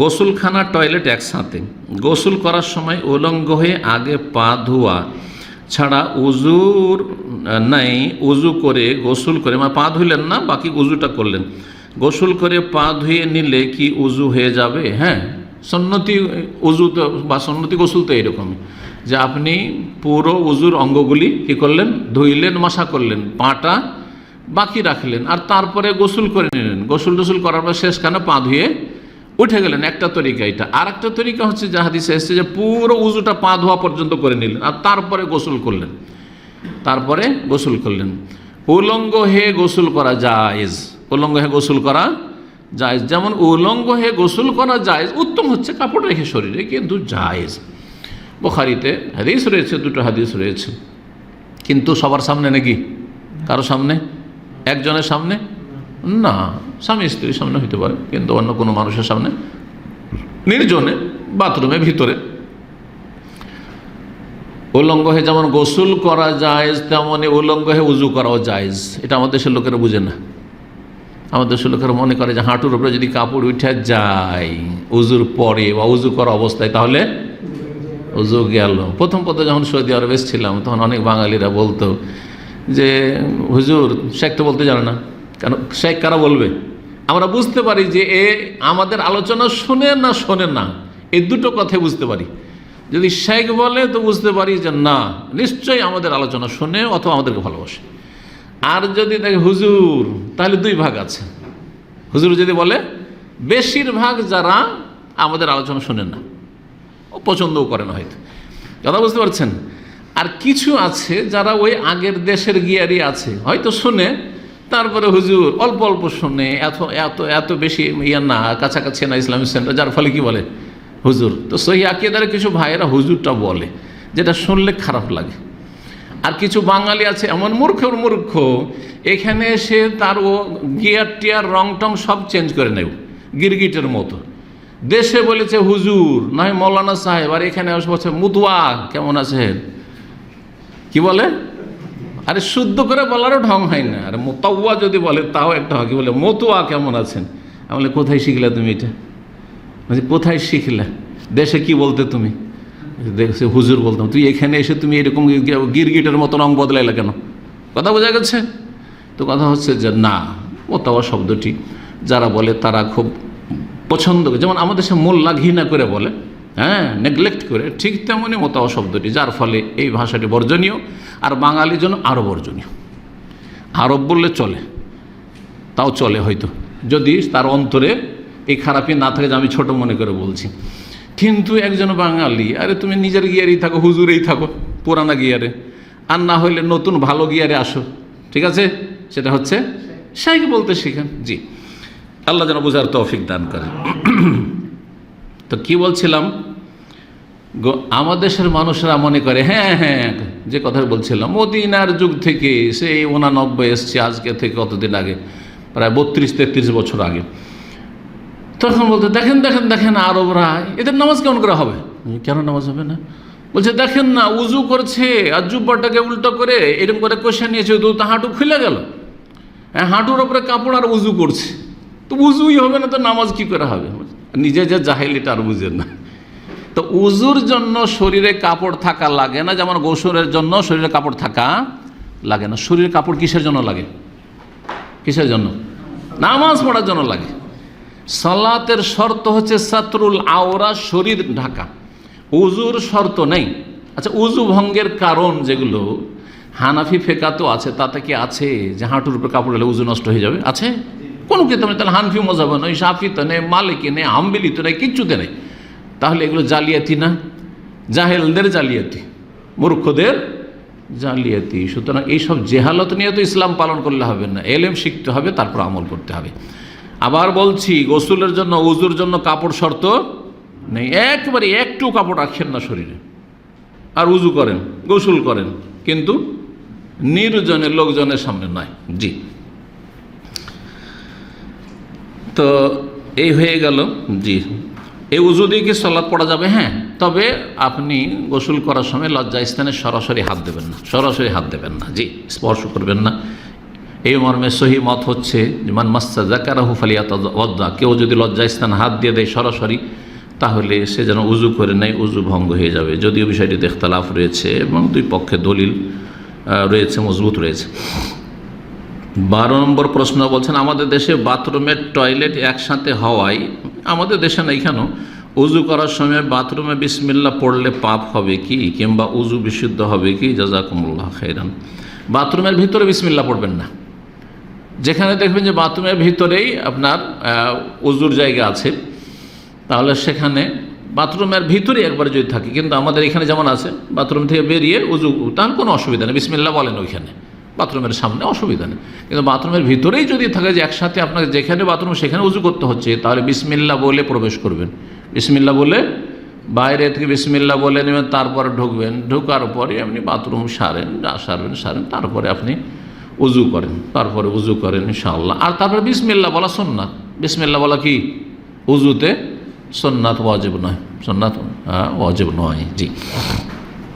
গোসলখানা, toilet একসাথে। গোসল করার সময় উলঙ্গ হয়ে আগে পা ধোয়া ছাড়া উজুর নাই, উজু করে গোসল করে মানে পা ধুইলেন না, বাকি উজুটা করলেন। গোসল করে পা ধুয়ে নিলে কি উজু হয়ে যাবে? হ্যাঁ সন্নতি উজু তো, বা সন্নতি গোসল তো এরকমই। যে আপনি পুরো উজুর অঙ্গগুলি কি করলেন? ধুইলেন, মশা করলেন, পাটা বাকি রাখলেন, আর তারপরে গোসল করে নিলেন। গোসল টোসল করার পর শেষখানে পা ধুয়ে উঠে গেলেন একটা তরিকা এটা। আর একটা তরিকা হচ্ছে যে হাদিসে এসছে যে পুরো উজুটা পা ধোয়া পর্যন্ত করে নিলেন আর তারপরে গোসল করলেন। তারপরে গোসল করলেন। উলঙ্গ হে গোসল করা জায়েজ। উলঙ্গ হে গোসল করা জায়েজ। যেমন উলঙ্গ হে গোসল করা জায়েজ, উত্তম হচ্ছে কাপড় রেখে শরীরে কিন্তু জায়েজ। বোখারিতে হাদিস রয়েছে, দুটো হাদিস রয়েছে। কিন্তু সবার সামনে নাকি? কারও সামনে? একজনের সামনে? না, স্বামী স্ত্রীর সামনে হইতে পারে, কিন্তু অন্য কোনো মানুষের সামনে। নির্জনে, বাথরুমে, ভিতরে। উলঙ্গ হয়ে যেমন গোসল করা যায় তেমনই উলঙ্গ হয়ে উজু করাও জায়েজ এটা আমাদের দেশের লোকেরা বুঝে না। আমাদের দেশের লোকেরা মনে করে যে হাঁটুর উপরে যদি কাপড় উঠে যায়, উজুর পরে বা উজু করা অবস্থায়, তাহলে উজু গেল। প্রথম পথে যখন সৌদি আরবে ছিলাম তখন অনেক বাঙালিরা বলতো যে, হুজুর, শেখ তো বলতে জানে না। কেন? শেখ কারা বলবে? আমরা বুঝতে পারি যে এ আমাদের আলোচনা শোনে না শোনে না এই দুটো কথাই বুঝতে পারি। যদি শেখ বলে, তো বুঝতে পারি যে না, নিশ্চয়ই আমাদের আলোচনা শোনে অথবা আমাদেরকে ভালোবাসে। আর যদি দেখে হুজুর, তাহলে দুই ভাগ আছে। হুজুর যদি বলে, বেশিরভাগ যারা আমাদের আলোচনা শোনেন না, ও পছন্দও করে না হয়তো। কথা বুঝতে পারছেন? আর কিছু আছে যারা ওই আগের দেশের গিয়ারি আছে, হয়তো শুনে তারপরে হুজুর অল্প অল্প শুনে এত এত এত বেশি ইয়ে না, কাছাকাছি না ইসলামিক সেন্টার, যার ফলে কি বলে? হুজুর। তো সহি আকিদার কিছু ভাইয়েরা হুজুরটা বলে, যেটা শুনলে খারাপ লাগে। আর কিছু বাঙালি আছে, এমন মূর্খর মূর্খ, এখানে এসে তার ও গিয়ার টিয়ার রং টং সব চেঞ্জ করে নেব, গিরগিটের মতো। দেশে বলেছে হুজুর, নয় মৌলানা সাহেব, আর এখানে বলছে মুতুয়া কেমন আছেন? কি বলে? আরে শুদ্ধ করে বলারও ঢং হয় না। আর মোতাউয়া যদি বলে, তাও একটা হয় কি বলে, মতুয়া কেমন আছেন? আমি বলে, কোথায় শিখলে তুমি এটা? বলছি কোথায় শিখলে? দেশে কি বলতে তুমি? দেখছে হুজুর বলতাম, তুই এখানে এসে তুমি এরকম গিরগিটের মতো রং বদলাইলে কেন? কথা বোঝা গেছে? তো কথা হচ্ছে যে, না, মোতাওয়া শব্দটি যারা বলে তারা খুব পছন্দ যেমন আমাদের সে মোল্লা ঘৃণা করে বলে হ্যাঁ নেগলেক্ট করে ঠিক তেমনই মোতাওয়া শব্দটি, যার ফলে এই ভাষাটি বর্জনীয় আর বাঙালির জন্য আরও বর্জনীয়। আরব বললে চলে, তাও চলে হয়তো। যদি তার অন্তরে এই খারাপই না থাকে যে আমি ছোট মনে করে বলছি। কিন্তু একজন বাঙালি, আরে তুমি নিজের গিয়ারেই থাকো, হুজুরেই থাকো, পুরানা গিয়ারে। আর না হইলে নতুন ভালো গিয়ারে আসো, ঠিক আছে? সেটা হচ্ছে শাইক বলতে শিখেন, জি। আল্লাহ যেন বোঝার তৌফিক দান করেন। তো কি বলছিলাম? আমার দেশের মানুষরা মনে করে হ্যাঁ হ্যাঁ যে কথা বলছিলাম, মদিনার যুগ থেকে সেই উনানব্বই এসছে, আজকে থেকে কতদিন আগে? প্রায় বত্রিশ, তেত্রিশ বছর আগে। তখন বলতে, দেখেন দেখেন দেখেন আরবরা, এদের নামাজ কেমন করে হবে? কেন নামাজ হবে না? বলছে, দেখেন না, উজু করছে আর জুব্বাটাকে উল্টো করে এরকম করে কষে নিয়েছে, তো তা হাঁটু খুলে গেল। হ্যাঁ হাঁটুর ওপরে কাপড় আর উজু করছে। তো উজুই হবে না, তো নামাজ কি করে হবে? নিজে যে জাহেলিটা আর বুঝেন না। তো উজুর জন্য শরীরে কাপড় থাকা লাগে না, যেমন গোসলের জন্য শরীরে কাপড় থাকা লাগে না। শরীরে কাপড় কিসের জন্য লাগে? কিসের জন্য? নামাজ পড়ার জন্য লাগে। সালাতের শর্ত হচ্ছে সাতরুল আওরা, শরীর ঢাকা। উজুর শর্ত নেই। আচ্ছা উজু ভঙ্গের কারণ যেগুলো, হানাফি ফেকা তো আছে, তাতে কি আছে যে হাঁটুর উপরে কাপড় হলে উজু নষ্ট হয়ে যাবে? আছে। কোনো কিতাব তাহলে হানফি মজাব নয় সাফি তো নেই, মালিকি নেই, হাম্বিলি তো নেই, কিচ্ছুতে নেই। তাহলে এগুলো জালিয়াতি না? জাহেলদের জালিয়াতি, মূর্খদের জালিয়াতি। সুতরাং এইসব জেহালত নিয়ে তো ইসলাম পালন করলে হবে না। এলেম শিখতে হবে, তারপর আমল করতে হবে। আবার বলছি, গোসলের জন্য, উজুর জন্য কাপড় শর্ত নেই। একবারে একটু কাপড় রাখেন না শরীরে। আর উজু করেন, গোসুল করেন। কিন্তু নির্জনের লোকজনের সামনে নয়। জি। তো এই হয়ে গেল। জি। এই উজু দিয়ে কি সলাদ পড়া যাবে? হ্যাঁ। তবে আপনি গোসল করার সময় লজ্জা স্থানে সরাসরি হাত দেবেন না। সরাসরি হাত দেবেন না। জি, স্পর্শ করবেন না। এই মর্মে সহি মত হচ্ছে যে, মান মাস্তা জাকারাহু ফালিয়াত ওয়াদ্দা কেউ যদি লজ্জাস্থান হাত দিয়ে দেয় সরাসরি, তাহলে সে যেন উজু করে নেয়, উজু ভঙ্গ হয়ে যাবে। যদিও বিষয়টিতে ইখতালাফ রয়েছে এবং দুই পক্ষে দলিল রয়েছে, মজবুত রয়েছে। বারো নম্বর প্রশ্ন বলছেন, আমাদের দেশে বাথরুমের টয়লেট একসাথে হওয়ায় আমাদের দেশে না এখানেও উজু করার সময় বাথরুমে বিসমিল্লা পড়লে পাপ হবে কি? কিংবা উজু বিশুদ্ধ হবে কি? জাজাকুমুল্লাহ খাইরান। বাথরুমের ভিতরে বিসমিল্লা পড়বেন না। যেখানে দেখবেন যে বাথরুমের ভিতরেই আপনার উজুর জায়গা আছে। তাহলে সেখানে বাথরুমের ভিতরে একবার যদি থাকে, কিন্তু আমাদের এখানে যেমন আছে, বাথরুম থেকে বেরিয়ে উজু তার কোনো অসুবিধা নেই। বিসমিল্লা বলেন ওইখানে। বাথরুমের সামনে, অসুবিধা নেই। কিন্তু বাথরুমের ভিতরেই যদি থাকে যে একসাথে আপনাকে যেখানে বাথরুম সেখানে উজু করতে হচ্ছে, তাহলে বিসমিল্লা বলে প্রবেশ করবেন। বিসমিল্লা বলে বাইরে থেকে বিসমিল্লা বলে নেবেন, তারপরে ঢুকবেন। ঢোকার পরে আপনি বাথরুম সারেন সারবেন, সারেন, তারপরে আপনি উজু করেন। তারপরে উজু করেন, ইনশাআল্লাহ। আর তারপরে বিসমিল্লা বলা সোননাথ বিসমিল্লা বলা কি? উজুতে সোননাথ ওয়াজিব নয়। সোননাথ ওয়াজিব নয়, জি।